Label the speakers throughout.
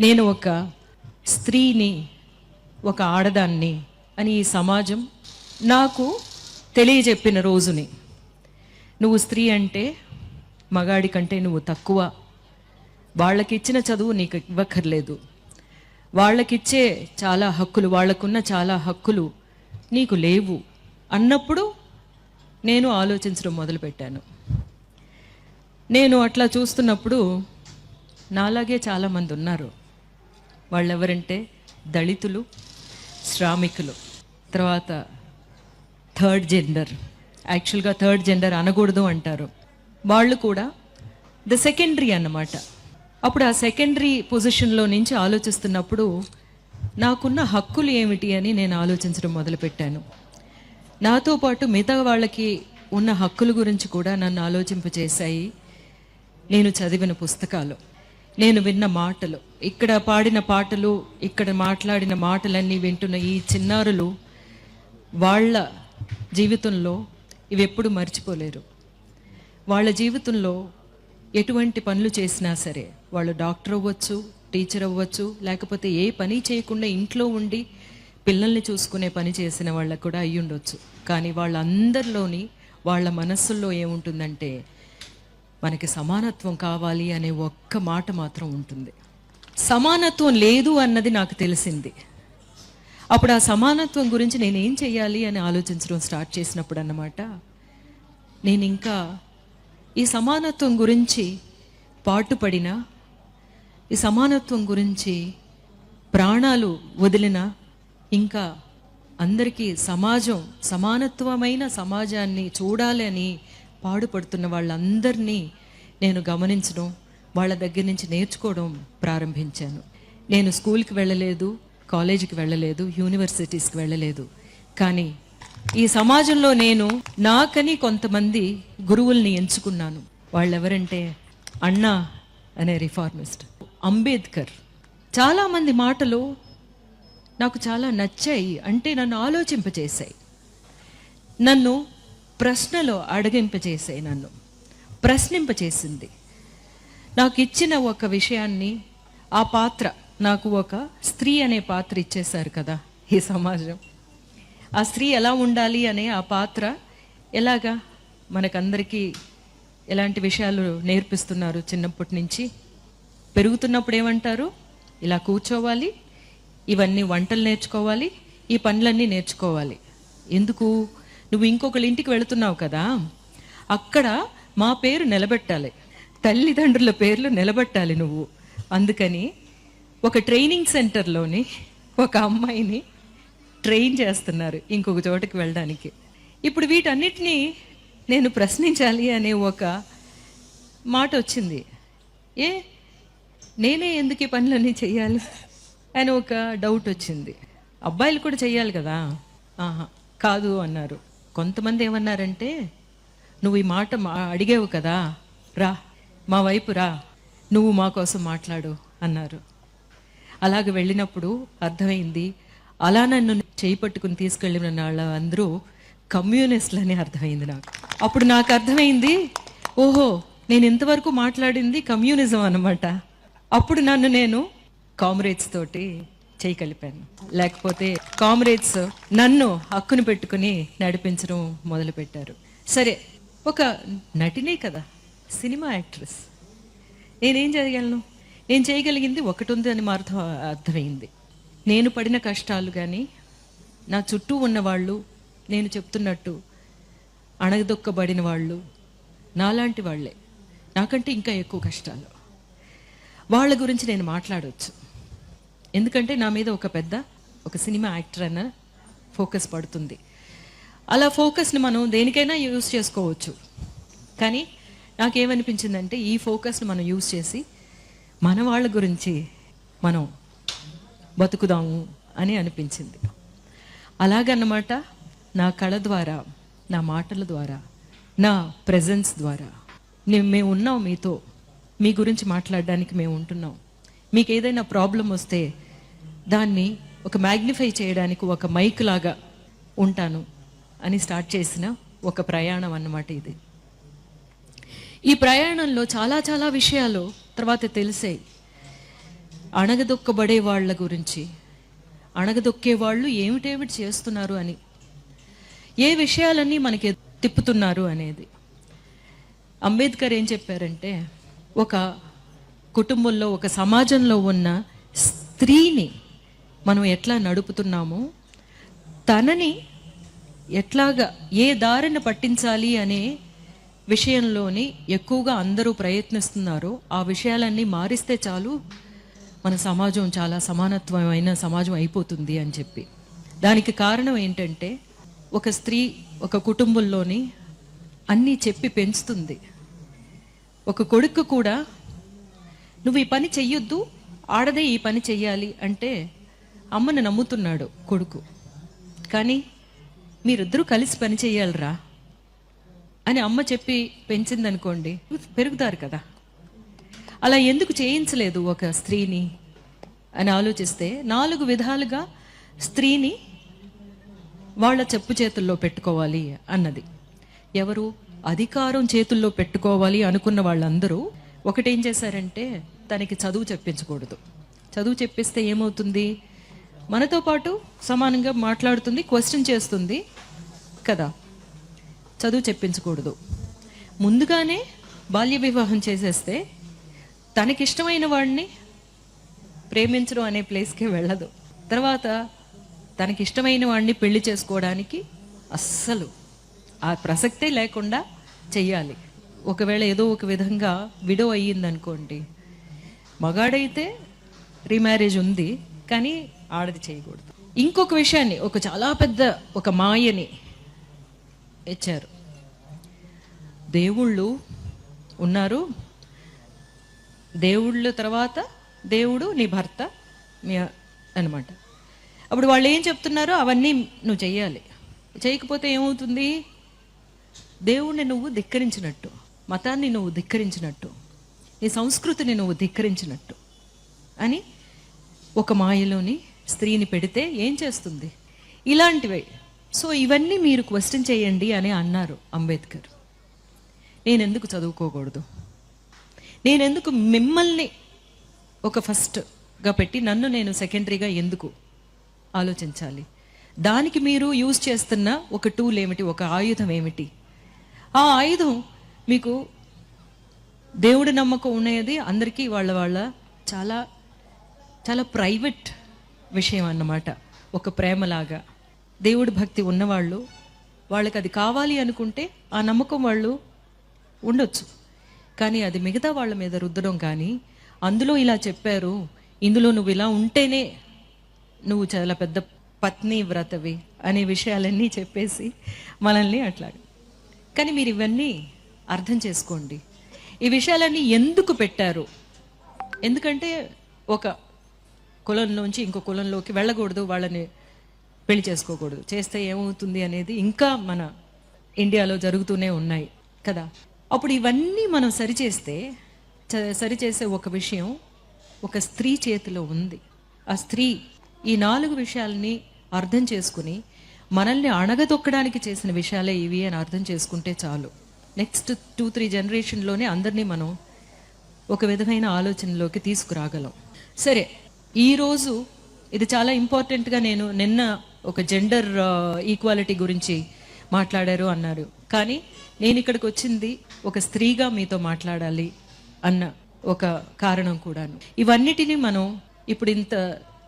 Speaker 1: నేను ఒక స్త్రీని ఒక ఆడదాన్ని అని ఈ సమాజం నాకు తెలియజెప్పిన రోజుని. నువ్వు స్త్రీ అంటే మగాడి కంటే నువ్వు తక్కువ. వాళ్ళకిచ్చిన చదువు నీకు ఇవ్వక్కర్లేదు. వాళ్ళకిచ్చే చాలా హక్కులు వాళ్ళకున్న చాలా హక్కులు నీకు లేవు అన్నప్పుడు నేను ఆలోచించడం మొదలుపెట్టాను. నేను అట్లా చూస్తున్నప్పుడు నాలాగే చాలామంది ఉన్నారు. వాళ్ళెవరంటే దళితులు శ్రామికులు. తర్వాత థర్డ్ జెండర్. యాక్చువల్గా థర్డ్ జెండర్ అనకూడదు అంటారు. వాళ్ళు కూడా ద సెకండరీ అన్నమాట. అప్పుడు ఆ సెకండరీ పొజిషన్లో నుంచి ఆలోచిస్తున్నప్పుడు నాకున్న హక్కులు ఏమిటి అని నేను ఆలోచించడం మొదలుపెట్టాను. నాతో పాటు మిగతా వాళ్ళకి ఉన్న హక్కుల గురించి కూడా నన్ను ఆలోచింపచేశాయి నేను చదివిన పుస్తకాలు. నేను విన్న మాటలు. ఇక్కడ పాడిన పాటలు ఇక్కడ మాట్లాడిన మాటలన్నీ వింటున్న ఈ చిన్నారులు వాళ్ళ జీవితంలో ఇవి ఎప్పుడు మర్చిపోలేరు. వాళ్ళ జీవితంలో ఎటువంటి పనులు చేసినా సరే వాళ్ళు డాక్టర్ అవ్వచ్చు టీచర్ అవ్వచ్చు లేకపోతే ఏ పని చేయకుండా ఇంట్లో ఉండి పిల్లల్ని చూసుకునే పని చేసిన వాళ్ళకు కూడా అయ్యుండొచ్చు. కానీ వాళ్ళందరిలోని వాళ్ళ మనస్సుల్లో ఏముంటుందంటే మనకి సమానత్వం కావాలి అనే ఒక్క మాట మాత్రం ఉంటుంది. సమానత్వం లేదు అన్నది నాకు తెలిసింది. అప్పుడు ఆ సమానత్వం గురించి నేను ఏం చేయాలి అని ఆలోచించడం స్టార్ట్ చేసినప్పుడు అన్నమాట నేను ఇంకా ఈ సమానత్వం గురించి పాటుపడిన ఈ సమానత్వం గురించి ప్రాణాలు వదిలిన ఇంకా అందరికీ సమాజం సమానత్వమైన సమాజాన్ని చూడాలని పాడుపడుతున్న వాళ్ళందరినీ నేను గమనించడం వాళ్ళ దగ్గర నుంచి నేర్చుకోవడం ప్రారంభించాను. నేను స్కూల్కి వెళ్ళలేదు కాలేజీకి వెళ్ళలేదు యూనివర్సిటీస్కి వెళ్ళలేదు. కానీ ఈ సమాజంలో నేను నాకని కొంతమంది గురువుల్ని ఎంచుకున్నాను. వాళ్ళెవరంటే అన్నా అనే రిఫార్మిస్ట్ అంబేద్కర్. చాలామంది మాటలు నాకు చాలా నచ్చాయి అంటే నన్ను ఆలోచింపచేశాయి నన్ను ప్రశ్నలో అడిగింపజేసే నన్ను. ప్రశ్నింపచేసింది నాకు ఇచ్చిన ఒక విషయాన్ని ఆ పాత్ర నాకు ఒక స్త్రీ అనే పాత్ర ఇచ్చేశారు కదా ఈ సమాజం. ఆ స్త్రీ ఎలా ఉండాలి అనే ఆ పాత్ర ఎలాగా మనకందరికీ ఎలాంటి విషయాలు నేర్పిస్తున్నారు చిన్నప్పటి నుంచి? పెరుగుతున్నప్పుడు ఏమంటారు ఇలా కూర్చోవాలి ఇవన్నీ వంటలు నేర్చుకోవాలి ఈ పనులన్నీ నేర్చుకోవాలి. ఎందుకు? నువ్వు ఇంకొకళ్ళ ఇంటికి వెళుతున్నావు కదా అక్కడ మా పేరు నిలబెట్టాలి. తల్లిదండ్రుల పేర్లు నిలబెట్టాలి నువ్వు. అందుకని ఒక ట్రైనింగ్ సెంటర్లోని ఒక అమ్మాయిని ట్రైన్ చేస్తున్నారు ఇంకొక చోటకి వెళ్ళడానికి. ఇప్పుడు వీటన్నిటినీ నేను ప్రశ్నించాలి అనే ఒక మాట వచ్చింది. ఏ నేనే ఎందుకు ఈ పనులన్నీ చేయాలి అని ఒక డౌట్ వచ్చింది. అబ్బాయిలు కూడా చేయాలి కదా? ఆహా కాదు అన్నారు. కొంతమంది ఏమన్నారంటే నువ్వు ఈ మాట అడిగేవు అడిగావు కదా రా మా వైపు రా నువ్వు మా కోసం మాట్లాడు అన్నారు. అలాగ వెళ్ళినప్పుడు అర్థమైంది అలా నన్ను చేయి పట్టుకుని తీసుకెళ్ళిన వాళ్ళ అందరూ కమ్యూనిస్టులని అర్థమైంది నాకు. అప్పుడు నాకు అర్థమైంది ఓహో నేను ఇంతవరకు మాట్లాడింది కమ్యూనిజం అన్నమాట. అప్పుడు నన్ను నేను కామ్రేడ్స్ తోటి చేయగలిపాను. లేకపోతే కామ్రేడ్స్ నన్ను హక్కును పెట్టుకుని నడిపించడం మొదలుపెట్టారు. సరే ఒక నటినే కదా సినిమా యాక్ట్రెస్. నేనేం చేయగలను? నేను చేయగలిగింది ఒకటి ఉంది అని మా అర్థం అర్థమైంది. నేను పడిన కష్టాలు కానీ నా చుట్టూ ఉన్న వాళ్ళు నేను చెప్తున్నట్టు అణగదొక్కబడిన వాళ్ళు నాలాంటి వాళ్ళే. నాకంటే ఇంకా ఎక్కువ కష్టాలు. వాళ్ళ గురించి నేను మాట్లాడవచ్చు ఎందుకంటే నా మీద ఒక పెద్ద ఒక సినిమా యాక్టర్ అన్న ఫోకస్ పడుతుంది. అలా ఫోకస్ని మనం దేనికైనా యూజ్ చేసుకోవచ్చు. కానీ నాకేమనిపించిందంటే ఈ ఫోకస్ని మనం యూజ్ చేసి మన వాళ్ళ గురించి మనం బతుకుదాము అని అనిపించింది. అలాగన్నమాట నా కళ ద్వారా నా మాటల ద్వారా నా ప్రజెన్స్ ద్వారా. నేను మేము ఉన్నాం మీతో. మీ గురించి మాట్లాడడానికి మేము ఉంటున్నాం మీకు ఏదైనా ప్రాబ్లం వస్తే దాన్ని ఒక మ్యాగ్నిఫై చేయడానికి ఒక మైక్ లాగా ఉంటాను అని స్టార్ట్ చేసిన ఒక ప్రయాణం అన్నమాట ఇది. ఈ ప్రయాణంలో చాలా చాలా విషయాలు తర్వాత తెలిసాయి. అణగదొక్కబడే వాళ్ళ గురించి అణగదొక్కే వాళ్ళు ఏమిటేమిటి చేస్తున్నారు అని ఏ విషయాలన్నీ మనకి తిప్పుతున్నారు అనేది. అంబేద్కర్ ఏం చెప్పారంటే ఒక కుటుంబంలో ఒక సమాజంలో ఉన్న స్త్రీని మనం ఎట్లా నడుపుతున్నామో తనని ఎట్లాగా ఏ దారిని పట్టించాలి అనే విషయంలోని ఎక్కువగా అందరూ ప్రయత్నిస్తున్నారో. ఆ విషయాలన్నీ మారిస్తే చాలు మన సమాజం చాలా సమానత్వమైన సమాజం అయిపోతుంది అని చెప్పి. దానికి కారణం ఏంటంటే ఒక స్త్రీ ఒక కుటుంబంలోని అన్నీ చెప్పి పెంచుతుంది. ఒక కొడుకు కూడా నువ్వు ఈ పని చెయ్యొద్దు ఆడదే ఈ పని చెయ్యాలి అంటే అమ్మను నమ్ముతున్నాడు కొడుకు. కానీ మీరిద్దరూ కలిసి పని చేయాలిరా అని అమ్మ చెప్పి పెంచిందనుకోండి పెరుగుతారు కదా. అలా ఎందుకు చేయించలేదు ఒక స్త్రీని అని ఆలోచిస్తే నాలుగు విధాలుగా స్త్రీని వాళ్ళ చెప్పు చేతుల్లో పెట్టుకోవాలి అన్నది. ఎవరు అధికారం చేతుల్లో పెట్టుకోవాలి అనుకున్న వాళ్ళందరూ ఒకటేం చేశారంటే తనకి చదువు చెప్పించకూడదు. చదువు చెప్పిస్తే ఏమవుతుంది? మనతో పాటు సమానంగా మాట్లాడుతుంది క్వశ్చన్ చేస్తుంది కదా. చదువు చెప్పించకూడదు. ముందుగానే బాల్య వివాహం చేసేస్తే తనకిష్టమైన వాడిని ప్రేమించడం అనే ప్లేస్కే వెళ్ళదు. తర్వాత తనకిష్టమైన వాడిని పెళ్ళి చేసుకోవడానికి అస్సలు ఆ ప్రసక్తే లేకుండా చెయ్యాలి. ఒకవేళ ఏదో ఒక విధంగా విడో అయ్యిందనుకోండి. మగాడైతే రీమ్యారేజ్ ఉంది కానీ ఆడది చేయకూడదు. ఇంకొక విషయాన్ని ఒక చాలా పెద్ద ఒక మాయని ఇచ్చారు. దేవుళ్ళు ఉన్నారు. దేవుళ్ళ తర్వాత దేవుడు నీ భర్త మీ అనమాట అప్పుడు వాళ్ళు ఏం చెప్తున్నారో అవన్నీ నువ్వు చెయ్యాలి. చేయకపోతే ఏమవుతుంది? దేవుణ్ణి నువ్వు ధిక్కరించినట్టు మతాన్ని నువ్వు ధిక్కరించినట్టు. ఈ సంస్కృతిని నువ్వు ధిక్కరించినట్టు. అని ఒక మాయలోని స్త్రీని పెడితే ఏం చేస్తుంది? ఇలాంటివే. సో ఇవన్నీ మీరు క్వశ్చన్ చేయండి అని అన్నారు అంబేద్కర్. నేను ఎందుకు చదువుకోకూడదు? నేను ఎందుకు మిమ్మల్ని ఒక ఫస్ట్గా పెట్టి నన్ను నేను సెకండరీగా ఎందుకు ఆలోచించాలి? దానికి మీరు యూజ్ చేస్తున్న ఒక టూల్ ఏమిటి ఒక ఆయుధం ఏమిటి? ఆ ఆయుధం మీకు దేవుడి నమ్మకం ఉన్నది అందరికీ వాళ్ళ వాళ్ళ చాలా చాలా ప్రైవేట్ విషయం అన్నమాట. ఒక ప్రేమలాగా. దేవుడి భక్తి ఉన్నవాళ్ళు వాళ్ళకి అది కావాలి అనుకుంటే ఆ నమ్మకం వాళ్ళు ఉండొచ్చు. కానీ అది మిగతా వాళ్ళ మీద రుద్దడం కానీ అందులో ఇలా చెప్పారు ఇందులో నువ్వు ఇలా ఉంటేనే నువ్వు చాలా పెద్ద పత్ని వ్రతవి అనే విషయాలన్నీ చెప్పేసి మనల్ని అట్లా కానీ మీరు ఇవన్నీ అర్థం చేసుకోండి. ఈ విషయాలన్నీ ఎందుకు పెట్టారు? ఎందుకంటే ఒక కులంలోంచి ఇంకో కులంలోకి వెళ్ళకూడదు వాళ్ళని పెళ్ళి చేసుకోకూడదు. చేస్తే ఏమవుతుంది అనేది ఇంకా మన ఇండియాలో జరుగుతూనే ఉన్నాయి కదా. అప్పుడు ఇవన్నీ మనం సరిచేస్తే చ- సరిచేసే ఒక విషయం ఒక స్త్రీ చేతిలో ఉంది. ఆ స్త్రీ ఈ నాలుగు విషయాల్ని అర్థం చేసుకుని మనల్ని అణగదొక్కడానికి చేసిన విషయాలే ఇవి అని అర్థం చేసుకుంటే చాలు. నెక్స్ట్ టూ త్రీ జనరేషన్లోనే అందరినీ మనం ఒక విధమైన ఆలోచనలోకి తీసుకురాగలం. సరే ఈరోజు ఇది చాలా ఇంపార్టెంట్గా నేను నిన్న ఒక జెండర్ ఈక్వాలిటీ uh, గురించి మాట్లాడారు అన్నారు. కానీ నేను ఇక్కడికి వచ్చింది ఒక స్త్రీగా మీతో మాట్లాడాలి అన్న ఒక కారణం కూడాను. ఇవన్నిటినీ మనం ఇప్పుడు ఇంత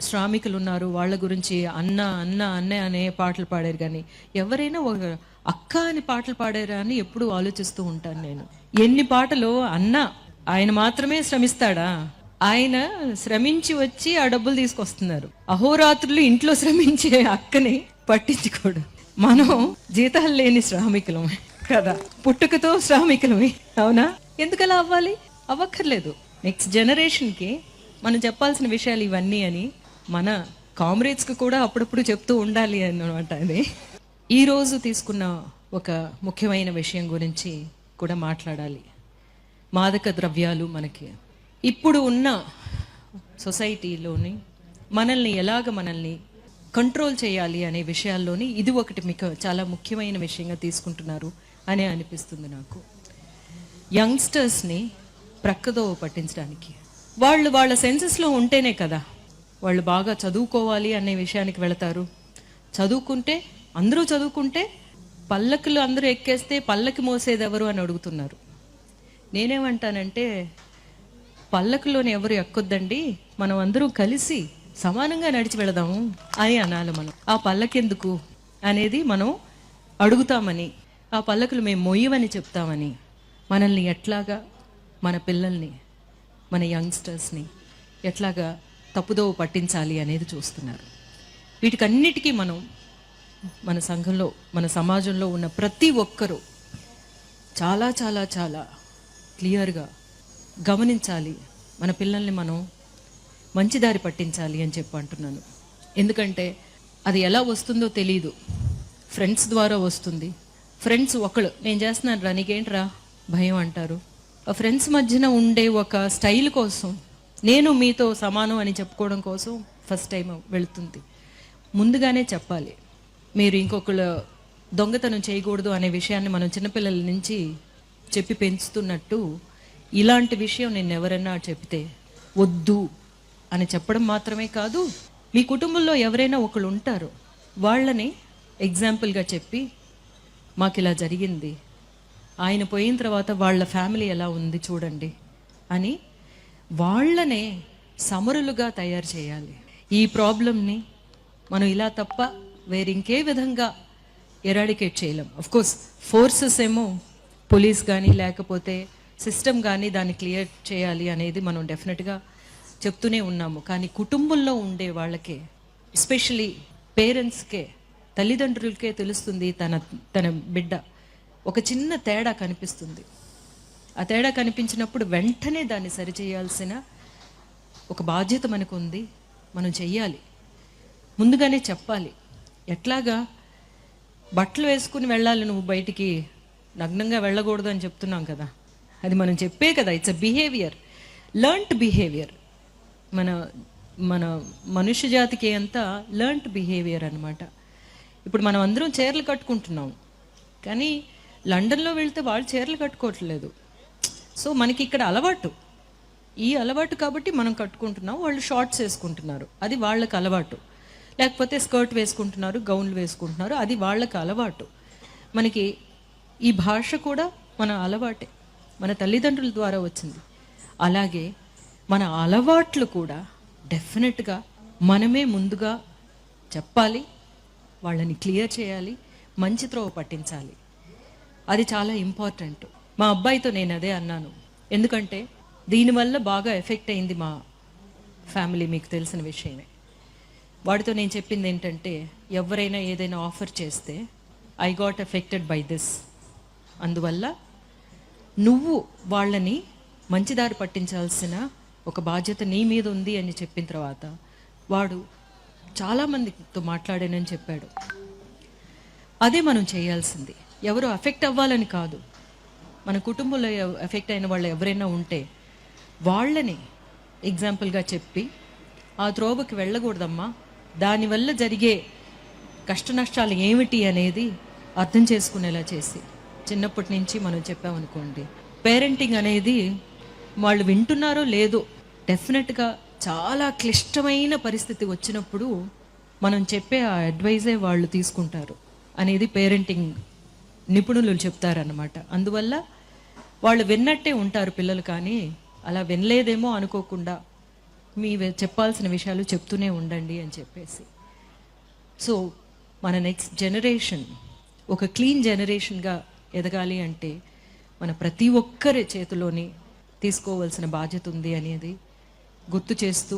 Speaker 1: శ్రామికులు ఉన్నారు వాళ్ళ గురించి అన్న అన్న అన్న అనే పాటలు పాడారు కానీ ఎవరైనా ఒక అక్క అని పాటలు పాడారా అని ఎప్పుడు ఆలోచిస్తూ ఉంటాను నేను. ఎన్ని పాటలు అన్న ఆయన మాత్రమే శ్రమిస్తాడా? ఆయన శ్రమించి వచ్చి ఆ డబ్బులు తీసుకొస్తున్నారు. అహోరాత్రులు ఇంట్లో శ్రమించే అక్కని పట్టించుకోడు. మనం జీతాలు లేని శ్రామికులమే కదా. పుట్టుకతో శ్రామికులమే అవునా? ఎందుకలా అవ్వాలి? అవ్వక్కర్లేదు. నెక్స్ట్ జనరేషన్కి మనం చెప్పాల్సిన విషయాలు ఇవన్నీ అని మన కామ్రేడ్స్కి కూడా అప్పుడప్పుడు చెప్తూ ఉండాలి అన్నమాట అది. ఈరోజు తీసుకున్న ఒక ముఖ్యమైన విషయం గురించి కూడా మాట్లాడాలి. మాదక ద్రవ్యాలు మనకి. ఇప్పుడు ఉన్న సొసైటీలోని మనల్ని ఎలాగ మనల్ని కంట్రోల్ చేయాలి అనే విషయాల్లోని ఇది ఒకటి మీకు చాలా ముఖ్యమైన విషయంగా తీసుకుంటున్నారు అని అనిపిస్తుంది నాకు. యంగ్స్టర్స్ని ప్రక్కదో పట్టించడానికి. వాళ్ళు వాళ్ళ సెన్సెస్లో ఉంటేనే కదా వాళ్ళు బాగా చదువుకోవాలి అనే విషయానికి వెళతారు. చదువుకుంటే అందరూ చదువుకుంటే పల్లకులు అందరూ ఎక్కేస్తే పల్లకి మోసేది ఎవరు అని అడుగుతున్నారు. నేనేమంటానంటే పల్లకులోని ఎవరు ఎక్కొద్దండి మనం అందరూ కలిసి సమానంగా నడిచి వెళదాము అని అనాలి మనం. ఆ పల్లకెందుకు అనేది మనం అడుగుతామని ఆ పల్లకులు మేము మొయ్యమని చెప్తామని మనల్ని ఎట్లాగా మన పిల్లల్ని మన యంగ్స్టర్స్ని ఎట్లాగా తప్పుదోవ పట్టించాలి అనేది చూస్తున్నారు. వీటికన్నిటికీ మనం మన సంఘంలో మన సమాజంలో ఉన్న ప్రతి ఒక్కరూ చాలా చాలా చాలా క్లియర్గా గమనించాలి. మన పిల్లల్ని మనం మంచి దారి పట్టించాలి అని చెప్పి అంటున్నాను. ఎందుకంటే అది ఎలా వస్తుందో తెలియదు ఫ్రెండ్స్ ద్వారా వస్తుంది. ఫ్రెండ్స్ ఒకళ్ళు నేను చేస్తున్నాను రా నీకేంట్రా? భయం అంటారు. ఆ ఫ్రెండ్స్ మధ్యన ఉండే ఒక స్టైల్ కోసం నేను మీతో సమానం అని చెప్పుకోవడం కోసం ఫస్ట్ టైం వెళుతుంది. ముందుగానే చెప్పాలి. మీరు ఇంకొకళ్ళు దొంగతనం చేయకూడదు అనే విషయాన్ని మనం చిన్నపిల్లల నుంచి చెప్పి పెంచుతున్నట్టు ఇలాంటి విషయం నేను ఎవరైనా చెప్తే వద్దు అని చెప్పడం మాత్రమే కాదు మీ కుటుంబంలో ఎవరైనా ఒకళ్ళు ఉంటారు. వాళ్ళని ఎగ్జాంపుల్గా చెప్పి మాకు ఇలా జరిగింది. ఆయన పోయిన తర్వాత వాళ్ళ ఫ్యామిలీ ఎలా ఉంది చూడండి అని వాళ్ళనే సమరులుగా తయారు చేయాలి. ఈ ప్రాబ్లమ్ని మనం ఇలా తప్ప వేరింకే విధంగా ఎరాడికేట్ చేయలేం. అఫ్ కోర్స్ ఫోర్సెస్ ఏమో పోలీస్ కానీ లేకపోతే సిస్టమ్ కానీ దాన్ని క్లియర్ చేయాలి అనేది మనం డెఫినెట్గా చెప్తూనే ఉన్నాము. కానీ కుటుంబంలో ఉండే వాళ్ళకే ఎస్పెషలీ పేరెంట్స్కే తల్లిదండ్రులకే తెలుస్తుంది తన తన బిడ్డ. ఒక చిన్న తేడా కనిపిస్తుంది. ఆ తేడా కనిపించినప్పుడు వెంటనే దాన్ని సరిచేయాల్సిన ఒక బాధ్యత మనకు ఉంది మనం చెయ్యాలి. ముందుగానే చెప్పాలి. ఎట్లాగా? బట్టలు వేసుకుని వెళ్ళాలి నువ్వు బయటికి. నగ్నంగా వెళ్ళకూడదు అని చెప్తున్నాం కదా. అది మనం చెప్పే కదా. It's uh behaviour learnt behaviour మన మన మనుష్య జాతికి అంతా లర్న్ట్ బిహేవియర్ అనమాట ఇప్పుడు మనం అందరం చీరలు కట్టుకుంటున్నాం. కానీ లండన్లో వెళ్తే వాళ్ళు చీరలు కట్టుకోవట్లేదు. సో మనకి ఇక్కడ అలవాటు. ఈ అలవాటు కాబట్టి మనం కట్టుకుంటున్నాం వాళ్ళు షార్ట్స్ వేసుకుంటున్నారు. అది వాళ్ళకి అలవాటు. లేకపోతే స్కర్ట్ వేసుకుంటున్నారు గౌన్లు వేసుకుంటున్నారు అది వాళ్ళకి అలవాటు. మనకి ఈ భాష కూడా మన అలవాటే మన తల్లిదండ్రుల ద్వారా వచ్చింది. అలాగే మన అలవాట్లు కూడా డెఫినెట్గా మనమే ముందుగా చెప్పాలి వాళ్ళని క్లియర్ చేయాలి మంచి త్రోవ పట్టించాలి. అది చాలా ఇంపార్టెంట్. మా అబ్బాయితో నేను అదే అన్నాను. ఎందుకంటే దీనివల్ల బాగా ఎఫెక్ట్ అయింది మా ఫ్యామిలీ మీకు తెలిసిన విషయమే. వాడితో నేను చెప్పింది ఏంటంటే ఎవరైనా ఏదైనా ఆఫర్ చేస్తే I got affected by this అందువల్ల నువ్వు వాళ్ళని మంచిదారి పట్టించాల్సిన ఒక బాధ్యత నీ మీద ఉంది అని చెప్పిన తర్వాత వాడు చాలామందితో మాట్లాడానని చెప్పాడు. అదే మనం చేయాల్సింది. ఎవరు అఫెక్ట్ అవ్వాలని కాదు. మన కుటుంబంలో ఎఫెక్ట్ అయిన వాళ్ళు ఎవరైనా ఉంటే వాళ్ళని ఎగ్జాంపుల్గా చెప్పి ఆ త్రోవకి వెళ్ళకూడదమ్మా. దానివల్ల జరిగే కష్ట నష్టాలు ఏమిటి అనేది అర్థం చేసుకునేలా చేసి. చిన్నప్పటి నుంచి మనం చెప్పామనుకోండి పేరెంటింగ్ అనేది వాళ్ళు వింటున్నారో లేదో డెఫినెట్గా చాలా క్లిష్టమైన పరిస్థితి వచ్చినప్పుడు మనం చెప్పే ఆ అడ్వైజే వాళ్ళు తీసుకుంటారు అనేది పేరెంటింగ్ నిపుణులు చెప్తారన్నమాట. అందువల్ల వాళ్ళు విన్నట్టే ఉంటారు పిల్లలు కానీ అలా వినలేదేమో అనుకోకుండా మీ చెప్పాల్సిన విషయాలు చెప్తూనే ఉండండి అని చెప్పేసి. సో మన నెక్స్ట్ జనరేషన్ ఒక క్లీన్ జనరేషన్గా ఎదగాలి అంటే మన ప్రతి ఒక్కరి చేతిలోని తీసుకోవాల్సిన బాధ్యత ఉంది అనేది గుర్తు చేస్తూ